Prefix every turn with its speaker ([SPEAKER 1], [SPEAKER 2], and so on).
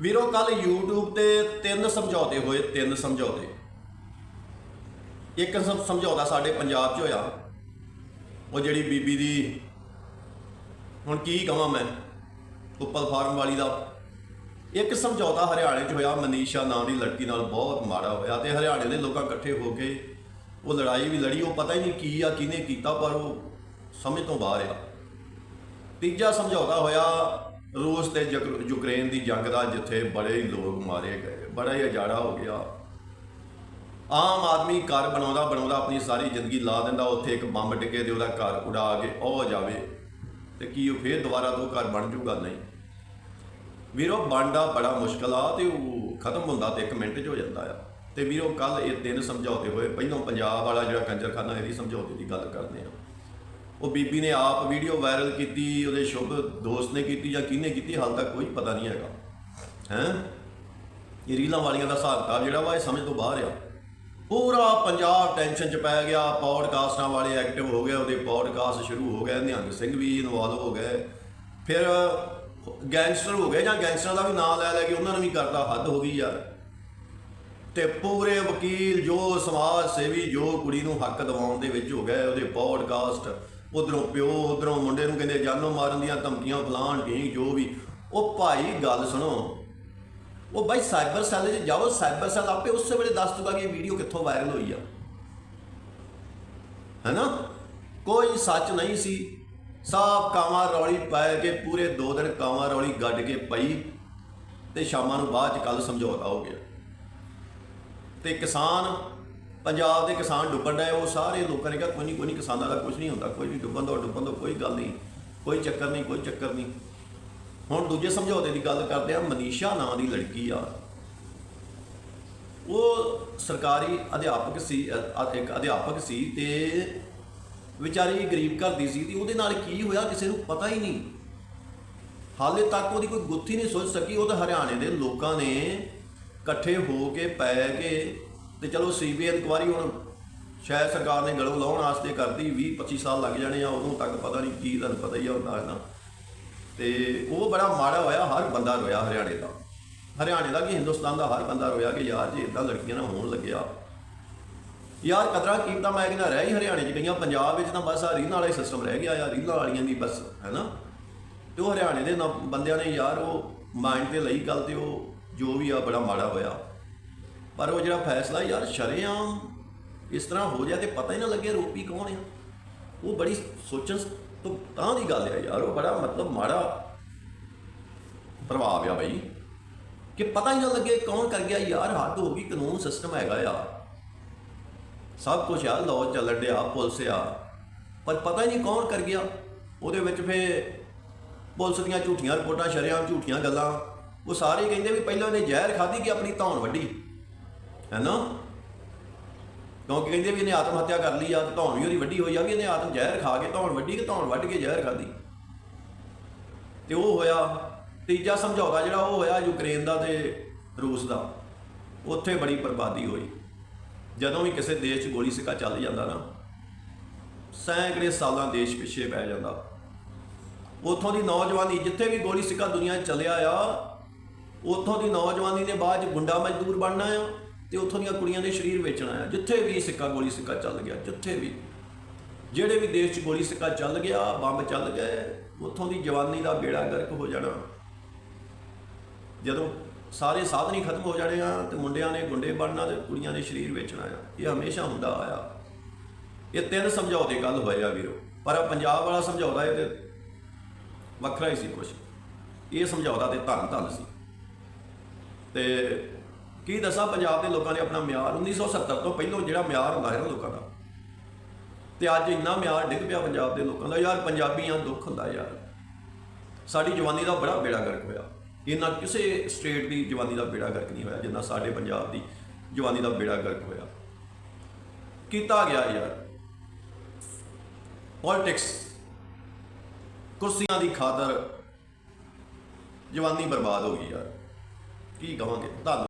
[SPEAKER 1] ਵੀਰੋ ਕੱਲ YouTube ਤੇ ਤਿੰਨ ਸਮਝੌਤੇ ਹੋਏ, ਤਿੰਨ ਸਮਝੌਤੇ। ਇੱਕ ਸਮਝੌਤਾ ਸਾਡੇ ਪੰਜਾਬ 'ਚ ਹੋਇਆ। ਉਹ ਜਿਹੜੀ ਬੀਬੀ ਦੀ, ਹੁਣ ਕੀ ਕਹਾਂ ਮੈਂ, ਉੱਪਲ ਫਾਰਮ ਵਾਲੀ ਦਾ। ਇੱਕ ਸਮਝੌਤਾ ਹਰਿਆਣੇ 'ਚ ਹੋਇਆ, ਮਨੀਸ਼ਾ ਨਾਮ ਦੀ ਲੜਕੀ ਨਾਲ ਬਹੁਤ ਮਾੜਾ ਹੋਇਆ ਤੇ ਹਰਿਆਣੇ ਦੇ ਲੋਕਾਂ ਇਕੱਠੇ ਹੋ ਕੇ ਉਹ ਲੜਾਈ ਵੀ ਲੜੀ, ਉਹ ਪਤਾ ਹੀ ਨਹੀਂ ਕੀ ਆ, ਕਿਹਨੇ ਕੀਤਾ, ਪਰ ਉਹ ਸਮਝ ਤੋਂ ਬਾਹਰ ਆ। ਤੀਜਾ ਸਮਝੌਤਾ ਹੋਇਆ ਰੂਸ ਤੇ ਯੂਕ- ਯੂਕਰੇਨ ਦੀ ਜੰਗ ਦਾ ਜਿੱਥੇ ਬੜੇ ਹੀ ਲੋਕ ਮਾਰੇ ਗਏ, ਬੜਾ ਹੀ ਅਜਾੜਾ ਹੋ ਗਿਆ। ਆਮ ਆਦਮੀ ਘਰ ਬਣਾਉਂਦਾ ਬਣਾਉਂਦਾ ਆਪਣੀ ਸਾਰੀ ਜ਼ਿੰਦਗੀ ਲਾ ਦਿੰਦਾ, ਉੱਥੇ ਇੱਕ ਬੰਬ ਡਿੱਗੇ ਤੇ ਉਹਦਾ ਘਰ ਉਡਾ ਕੇ ਉਹ ਜਾਵੇ। ਤੇ ਕੀ ਉਹ ਫੇਰ ਦੁਬਾਰਾ ਤੋਂ ਘਰ ਬਣ ਜੂਗਾ? ਨਹੀਂ। ਵੀਰੋ, ਬਣਦਾ ਬੜਾ ਮੁਸ਼ਕਲ ਆ ਤੇ ਉਹ ਖਤਮ ਹੁੰਦਾ ਤੇ ਇੱਕ ਮਿੰਟ 'ਚ ਹੋ ਜਾਂਦਾ ਆ। ਤੇ ਵੀਰੋ ਕੱਲ ਇਹ ਤਿੰਨ ਸਮਝੌਤੇ ਹੋਏ। ਪਹਿਲਾਂ ਪੰਜਾਬ ਵਾਲਾ ਜਿਹੜਾ ਕੰਜਰਖਾਨਾ ਇਹਦੀ ਸਮਝੌਤੇ ਦੀ ਗੱਲ ਕਰਦੇ ਆ। ਉਹ ਬੀਬੀ ਨੇ ਆਪ ਵੀਡੀਓ ਵਾਇਰਲ ਕੀਤੀ, ਉਹਦੇ ਸ਼ੁਭ ਦੋਸਤ ਨੇ ਕੀਤੀ ਜਾਂ ਕਿਹਨੇ ਕੀਤੀ, ਹਾਲ ਤੱਕ ਕੋਈ ਪਤਾ ਨਹੀਂ ਹੈਗਾ। ਹੈ? ਇਹ ਰੀਲਾਂ ਵਾਲੀਆਂ ਦਾ ਹਿਸਾਬ ਜਿਹੜਾ ਵਾ, ਇਹ ਸਮਝ ਤੋਂ ਬਾਹਰ ਆ। ਪੂਰਾ ਪੰਜਾਬ ਟੈਨਸ਼ਨ ਚ ਪੈ ਗਿਆ, ਪੌਡਕਾਸਟਾਂ ਵਾਲੇ ਐਕਟਿਵ ਹੋ ਗਏ, ਉਹਦੇ ਪੌਡਕਾਸਟ ਸ਼ੁਰੂ ਹੋ ਗਏ, ਨਿਹੰਗ ਸਿੰਘ ਵੀ ਇਨਵੋਲਵ ਹੋ ਗਏ। ਫਿਰ ਗੈਂਗਸਟਰ ਹੋ ਗਏ, ਜਾਂ ਗੈਂਗਸਟਰਾਂ ਦਾ ਵੀ ਨਾਮ ਲੈ ਲੈ ਕੇ ਉਹਨਾਂ ਨੂੰ ਵੀ ਕਰਦਾ ਹੱਦ ਹੋ ਗਈ ਯਾਰ ਤੇ ਪੂਰੇ ਵਕੀਲ ਜੋ ਸਮਾਜ ਸੇਵੀ ਜੋ ਕੁੜੀ ਨੂੰ ਹੱਕ ਦਿਵਾਉਣ ਦੇ ਵਿੱਚ ਹੋ ਗਏ, ਉਹਦੇ ਪੌਡਕਾਸਟ ਉਧਰੋਂ ਪਿਓ, ਉਧਰੋਂ ਮੁੰਡੇ ਨੂੰ ਕਹਿੰਦੇ ਜਾਨੋਂ ਮਾਰਨ ਦੀਆਂ ਧਮਕੀਆਂ ਫਲਾਣ, ਢੀਂਗ, ਜੋ ਵੀ। ਉਹ ਭਾਈ, ਗੱਲ ਸੁਣੋ। ਉਹ ਬਾਈ ਸਾਈਬਰ ਸੈੱਲ 'ਚ ਜਾਓ, ਸਾਈਬਰ ਸੈੱਲ ਆਪੇ ਉਸੇ ਵੇਲੇ ਦੱਸ ਦੂਗਾ ਕਿ ਇਹ ਵੀਡੀਓ ਕਿੱਥੋਂ ਵਾਇਰਲ ਹੋਈ ਆ। ਹੈਨਾ? ਕੋਈ ਸੱਚ ਨਹੀਂ ਸੀ। ਸਾਫ਼ ਕਾਵਾਂ ਰੌਲੀ ਪੈ ਕੇ ਪੂਰੇ 2 ਦਿਨ ਕਾਵਾਂ ਰੌਲੀ ਗੱਡ ਕੇ ਪਈ ਤੇ ਸ਼ਾਮਾਂ ਨੂੰ ਬਾਅਦ ਚ ਕੱਲ ਸਮਝੌਤਾ ਹੋ ਗਿਆ। ਤੇ ਕਿਸਾਨ ਪੰਜਾਬ ਦੇ ਕਿਸਾਨ ਡੁੱਬਣ ਡਏ, ਉਹ ਸਾਰੇ ਲੋਕਾਂ ਨੇ ਕਿਹਾ, ਕੋਈ ਨਹੀਂ ਕੋਈ ਨਹੀਂ ਕਿਸਾਨਾਂ ਦਾ ਕੁਝ ਨਹੀਂ ਹੁੰਦਾ, ਕੋਈ ਨਹੀਂ ਡੁੱਬਣ ਦਾ ਡੁੱਬਣ ਦਾ, ਕੋਈ ਗੱਲ ਨਹੀਂ ਕੋਈ ਚੱਕਰ ਨਹੀਂ ਕੋਈ ਚੱਕਰ ਨਹੀਂ ਹੁਣ ਦੂਜੇ ਸਮਝੌਤੇ ਦੀ ਗੱਲ ਕਰਦੇ ਆ, ਮਨੀਸ਼ਾ ਨਾਂ ਦੀ ਲੜਕੀ ਆ। ਉਹ ਸਰਕਾਰੀ ਅਧਿਆਪਕ ਸੀ ਇੱਕ ਅਧਿਆਪਕ ਸੀ ਤੇ ਵਿਚਾਰੀ ਗਰੀਬ ਘਰ ਦੀ ਸੀ ਤੇ ਉਹਦੇ ਨਾਲ ਕੀ ਹੋਇਆ ਕਿਸੇ ਨੂੰ ਪਤਾ ਹੀ ਨਹੀਂ ਹਾਲੇ ਤੱਕ ਉਹਦੀ ਕੋਈ ਗੁੱਥੀ ਨਹੀਂ ਸੋਚ ਸਕੀ, ਉਹ ਤਾਂ ਹਰਿਆਣੇ ਦੇ ਲੋਕਾਂ ਨੇ ਇਕੱਠੇ ਹੋ ਕੇ, ਪੈ ਕੇ ਤੇ ਚਲੋ ਸੀਬੀਆਈ ਇਨਕੁਆਰੀ ਹੁਣ ਸ਼ਾਇਦ ਸਰਕਾਰ ਨੇ ਗਲੋਂ ਲਾਉਣ ਵਾਸਤੇ ਕਰਦੀ 20 25 ਸਾਲ ਲੱਗ ਜਾਣੇ ਆ, ਉਦੋਂ ਤੱਕ ਪਤਾ ਨਹੀਂ ਕੀ ਤੁਹਾਨੂੰ ਪਤਾ ਹੀ ਆ ਹੁੰਦਾ ਹੈ ਨਾ। ਤੇ ਉਹ ਬੜਾ ਮਾੜਾ ਹੋਇਆ, ਹਰ ਬੰਦਾ ਰੋਇਆ ਹਰਿਆਣੇ ਦਾ। ਹਰਿਆਣੇ ਦਾ ਕਿ, ਹਿੰਦੁਸਤਾਨ ਦਾ ਹਰ ਬੰਦਾ ਰੋਇਆ ਕਿ ਯਾਰ ਜੇ ਇਦਾਂ ਲੜਕੀਆਂ ਨਾਲ ਹੋਣ ਲੱਗਿਆ। ਯਾਰ ਕਦਰਾਂ ਕੀਮਤਾਂ ਮੈਂ ਕਹਿੰਦਾ ਰਹਿ ਹੀ ਹਰਿਆਣੇ 'ਚ ਗਈਆਂ, ਪੰਜਾਬ ਵਿੱਚ ਤਾਂ ਬਸ ਆ ਰੀਲਾਂ ਵਾਲਾ ਸਿਸਟਮ ਰਹਿ ਗਿਆ ਯਾਰ, ਰੀਲਾਂ ਵਾਲੀਆਂ ਦੀ ਬਸ ਹੈਨਾ ਤੇ ਉਹ ਹਰਿਆਣੇ ਦੇ ਨਾ- ਬੰਦਿਆਂ ਨੇ ਯਾਰ ਉਹ ਮਾਈਂਡ ਤੇ ਲਈ ਗੱਲ ਤੇ ਉਹ ਜੋ ਵੀ ਆ ਬੜਾ ਮਾੜਾ ਹੋਇਆ। ਪਰ ਉਹ ਜਿਹੜਾ ਫੈਸਲਾ ਯਾਰ ਸ਼ਰੇਆਮ ਇਸ ਤਰ੍ਹਾਂ ਹੋ ਜਾ ਤੇ ਪਤਾ ਹੀ ਨਾ ਲੱਗੇ ਰੋਪੀ ਕੌਣ ਆ। ਉਹ ਬੜੀ ਸੋਚਣ ਤੋਂ ਤਾਂ ਦੀ ਗੱਲ ਆ ਯਾਰ, ਉਹ ਬੜਾ ਮਤਲਬ ਮਾੜਾ ਪ੍ਰਭਾਵ ਆ ਬਈ। ਕਿ ਪਤਾ ਹੀ ਨਾ ਲੱਗੇ ਕੌਣ ਕਰ ਗਿਆ ਯਾਰ, ਹੱਦ ਹੋ ਗਈ, ਕਾਨੂੰਨ ਸਿਸਟਮ ਹੈਗਾ ਆ। ਸਭ ਕੁਝ ਆ ਲਾਅ ਚੱਲਣ ਡਿਆ, ਪੁਲਿਸ ਆ। ਪਰ ਪਤਾ ਹੀ ਨਹੀਂ ਕੌਣ ਕਰ ਗਿਆ। ਉਹਦੇ ਵਿੱਚ ਫੇ ਪੁਲਿਸ ਦੀਆਂ ਝੂਠੀਆਂ ਰਿਪੋਰਟਾਂ, ਸ਼ਰੇਆਮ ਝੂਠੀਆਂ ਗੱਲਾਂ। ਉਹ ਸਾਰੇ ਕਹਿੰਦੇ ਵੀ ਪਹਿਲਾਂ ਉਹਨੇ ਜ਼ਹਿਰ ਖਾਧੀ ਕਿ ਆਪਣੀ ਧੌਣ ਵੱਢੀ? ਹੈ ਨਾ? ਕਿਉਂਕਿ ਕਹਿੰਦੇ ਵੀ ਇਹਨੇ ਆਤਮ ਹੱਤਿਆ ਕਰ ਲਈ ਆ ਤੇ ਧੌਣ ਵੀ ਉਹਦੀ ਵੱਡੀ ਹੋਈ ਆ ਵੀ ਇਹਨੇ ਆਤਮ ਜ਼ਹਿਰ ਖਾ ਕੇ ਧੌਣ ਵੱਡੀ ਕਿ ਧੌਣ ਵੱਢ ਕੇ ਜ਼ਹਿਰ ਖਾਧੀ? ਤੇ ਉਹ ਹੋਇਆ, ਤੀਜਾ ਸਮਝੌਤਾ ਜਿਹੜਾ ਉਹ ਹੋਇਆ ਯੂਕਰੇਨ ਦਾ ਤੇ ਰੂਸ ਦਾ। ਉੱਥੇ ਬੜੀ ਬਰਬਾਦੀ ਹੋਈ। ਜਦੋਂ ਵੀ ਕਿਸੇ ਦੇਸ਼ 'ਚ ਗੋਲੀ ਸਿੱਕਾ ਚੱਲ ਜਾਂਦਾ ਨਾ, ਸੈਂਕੜੇ ਸਾਲਾਂ ਦੇਸ਼ ਪਿੱਛੇ ਪੈ ਜਾਂਦਾ। ਉੱਥੋਂ ਦੀ ਨੌਜਵਾਨੀ, ਜਿੱਥੇ ਵੀ ਗੋਲੀ ਸਿੱਕਾ ਦੁਨੀਆ ਚੱਲਿਆ ਆ, ਉੱਥੋਂ ਦੀ ਨੌਜਵਾਨੀ ਨੇ ਬਾਅਦ 'ਚ ਗੁੰਡਾ ਮਜ਼ਦੂਰ ਬਣਨਾ ਆ। ਤੇ ਉੱਥੋਂ ਦੀਆਂ ਕੁੜੀਆਂ ਦੇ ਸਰੀਰ ਵੇਚਣਾ ਆ ਜਿੱਥੇ ਵੀ ਸਿੱਕਾ, ਗੋਲੀ ਸਿੱਕਾ ਚੱਲ ਗਿਆ, ਜਿੱਥੇ ਵੀ। ਜਿਹੜੇ ਵੀ ਦੇਸ਼ 'ਚ ਗੋਲੀ ਸਿੱਕਾ ਚੱਲ ਗਿਆ, ਬੰਬ ਚੱਲ ਗਏ ਉੱਥੋਂ ਦੀ ਜਵਾਨੀ ਦਾ ਬੇੜਾ ਗਰਕ ਹੋ ਜਾਣਾ। ਜਦੋਂ ਸਾਰੇ ਸਾਧਨ ਹੀ ਖਤਮ ਹੋ ਜਾਣੇ ਆ, ਤੇ ਮੁੰਡਿਆਂ ਨੇ ਗੁੰਡੇ ਬਣਨਾ ਤੇ ਕੁੜੀਆਂ ਨੇ ਸਰੀਰ ਵੇਚਣਾ ਆ। ਇਹ ਹਮੇਸ਼ਾ ਹੁੰਦਾ ਆਇਆ। ਇਹ ਤਿੰਨ ਸਮਝੌਤੇ ਗੱਲ ਹੋਏ ਆ ਵੀਰੋ। ਪਰ ਆਹ ਪੰਜਾਬ ਵਾਲਾ ਸਮਝੌਤਾ ਇਹ ਤੇ ਵੱਖਰਾ ਹੀ ਸੀ ਕੁਛ। ਇਹ ਸਮਝੌਤਾ ਤੇ ਧੰਨ ਧੰਨ ਸੀ। ਤੇ ਕੀ ਦੱਸਾਂ, ਪੰਜਾਬ ਦੇ ਲੋਕਾਂ ਨੇ ਆਪਣਾ ਮਿਆਰ 1970 ਤੋਂ ਪਹਿਲਾਂ ਜਿਹੜਾ ਮਿਆਰ ਹੁੰਦਾ ਹੈ ਨਾ ਲੋਕਾਂ ਦਾ। ਤੇ ਅੱਜ ਇੰਨਾ ਮਿਆਰ ਡਿੱਗ ਪਿਆ ਪੰਜਾਬ ਦੇ ਲੋਕਾਂ ਦਾ। ਯਾਰ, ਪੰਜਾਬੀਆਂ ਦੁੱਖ ਹੁੰਦਾ ਯਾਰ। ਸਾਡੀ ਜਵਾਨੀ ਦਾ ਬੜਾ ਬੇੜਾ ਗਰਕ ਹੋਇਆ। ਇਹਨਾਂ ਕਿਸੇ ਸਟੇਟ ਦੀ ਜਵਾਨੀ ਦਾ ਬੇੜਾ ਗਰਕ ਨਹੀਂ ਹੋਇਆ, ਜਿੰਨਾ ਸਾਡੇ ਪੰਜਾਬ ਦੀ ਜਵਾਨੀ ਦਾ ਬੇੜਾ ਗਰਕ ਹੋਇਆ। ਕੀਤਾ ਗਿਆ ਯਾਰ। ਪੋਲਿਟਿਕਸ ਕੁਰਸੀਆਂ ਦੀ ਖਾਤਰ ਜਵਾਨੀ ਬਰਬਾਦ ਹੋ ਗਈ ਯਾਰ। ਕੀ ਕਹਾਂਗੇ ਧੰਨ